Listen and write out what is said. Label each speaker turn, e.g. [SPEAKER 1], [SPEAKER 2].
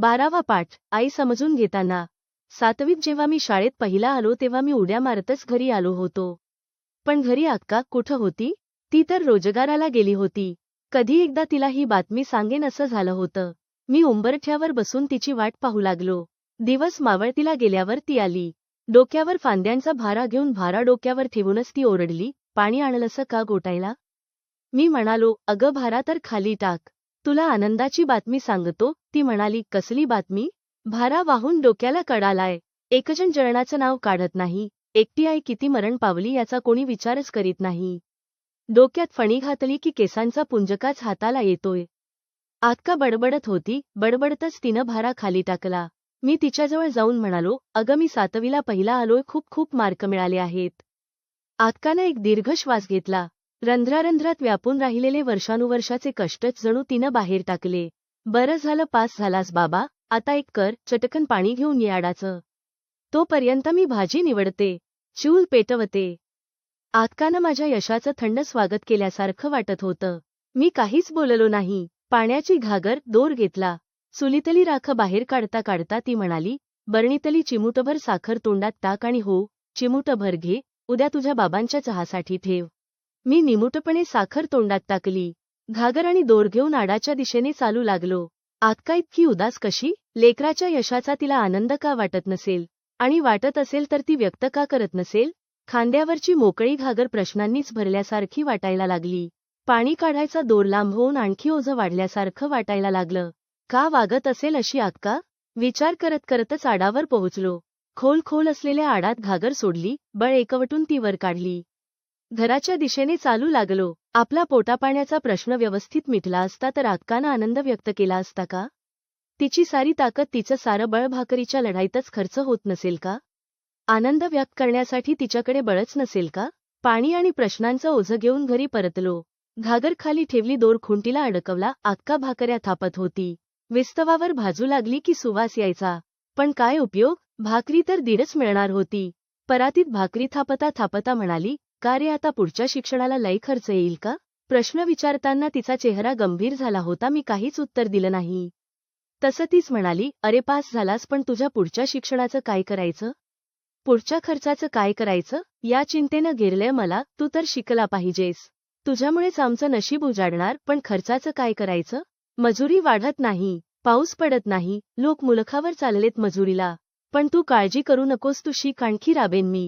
[SPEAKER 1] बारावा पाठ आई समजून घेताना. सातवीत जेव्हा मी शाळेत पहिला आलो तेव्हा मी उड्या मारतच घरी आलो होतो. पण घरी अक्का कुठं होती? ती तर रोजगाराला गेली होती. कधी एकदा तिला ही बातमी सांगेन असं झालं होतं. मी उंबरठ्यावर बसून तिची वाट पाहू लागलो. दिवस मावळतीला गेल्यावर ती आली. डोक्यावर फांद्यांचा भारा घेऊन भारा डोक्यावर ठेवूनच ती ओरडली पाणी आणलंस का गोटायला? मी म्हणालो अगं भारा तर खाली टाक. तुला आनंदाची बातमी सांगतो. ती म्हणाली कसली बातमी? भारा वाहून डोक्याला कडालाय. एकजण जळणाचं नाव काढत नाही. एकटी आई किती मरण पावली याचा कोणी विचारच करीत नाही. डोक्यात फणी घातली की केसांचा पुंजकाच हाताला येतोय. आत्का बडबडत होती. बडबडतच तिनं भारा खाली टाकला. मी तिच्याजवळ जाऊन म्हणालो अगं मी सातवीला पहिला आलोय. खूप खूप मार्क मिळाले आहेत. आत्कानं एक दीर्घ श्वास घेतला. रंध्रारंध्रात व्यापून राहिलेले वर्षानुवर्षाचे कष्टच जणू तिनं बाहेर टाकले. बरं झालं पास झालास बाबा आता एक कर चटकन पाणी घेऊन याडाचं तोपर्यंत मी भाजी निवडते चूल पेटवते. आत्कानं माझ्या यशाचं थंड स्वागत केल्यासारखं वाटत होतं. मी काहीच बोललो नाही. पाण्याची घागर दोर घेतला. चुलीतली राख बाहेर काढता काढता ती म्हणाली बरणीतली चिमूटभर साखर तोंडात टाक आणि हो चिमूटभर घे उद्या तुझ्या बाबांच्या चहासाठी ठेव. मी निमुटपणे साखर तोंडात टाकली. घागर आणि दोर घेऊन आडाच्या दिशेने चालू लागलो. आत्का इतकी उदास कशी? लेकराच्या यशाचा तिला आनंद का वाटत नसेल? आणि वाटत असेल तर ती व्यक्त का करत नसेल? खांद्यावरची मोकळी घागर प्रश्नांनीच भरल्यासारखी वाटायला लागली. पाणी काढायचा दोर लांब होऊन आणखी ओझं वाढल्यासारखं वाटायला लागलं. का वागत असेल अशी आत्का? विचार करत करतच आडावर पोहोचलो. खोल खोल असलेल्या आडात घागर सोडली बळ एकवटून ती वर काढली. घराच्या दिशेने चालू लागलो. आपला पोटापाण्याचा प्रश्न व्यवस्थित मिटला असता तर आत्कानं आनंद व्यक्त केला असता का? तिची सारी ताकद तिचं सारं बळ भाकरीच्या लढाईतच खर्च होत नसेल का? आनंद व्यक्त करण्यासाठी तिच्याकडे बळच नसेल का? पाणी आणि प्रश्नांचं ओझं घेऊन घरी परतलो. घागर खाली ठेवली दोर खुंटीला अडकवला आक्का भाकऱ्या थापत होती. विस्तवावर भाजू लागली की सुवास यायचा. पण काय उपयोग? भाकरी तर दीडच मिळणार होती. परातीत भाकरी थापता थापता म्हणाली का रे आता पुढच्या शिक्षणाला लई खर्च येईल का? प्रश्न विचारताना तिचा चेहरा गंभीर झाला होता मी काहीच उत्तर दिलं नाही. तसं तीच म्हणाली अरे पास झालास पण तुझ्या पुढच्या शिक्षणाचं काय करायचं? पुढच्या खर्चाचं काय करायचं? या चिंतेनं घेरलंय मला तू तर शिकला पाहिजेस. तुझ्यामुळेच आमचं नशीब उजाडणार पण खर्चाचं काय करायचं? मजुरी वाढत नाही पाऊस पडत नाही लोक मुलखावर चाललेत मजुरीला. पण तू काळजी करू नकोस तू शिक आणखी राबेन मी.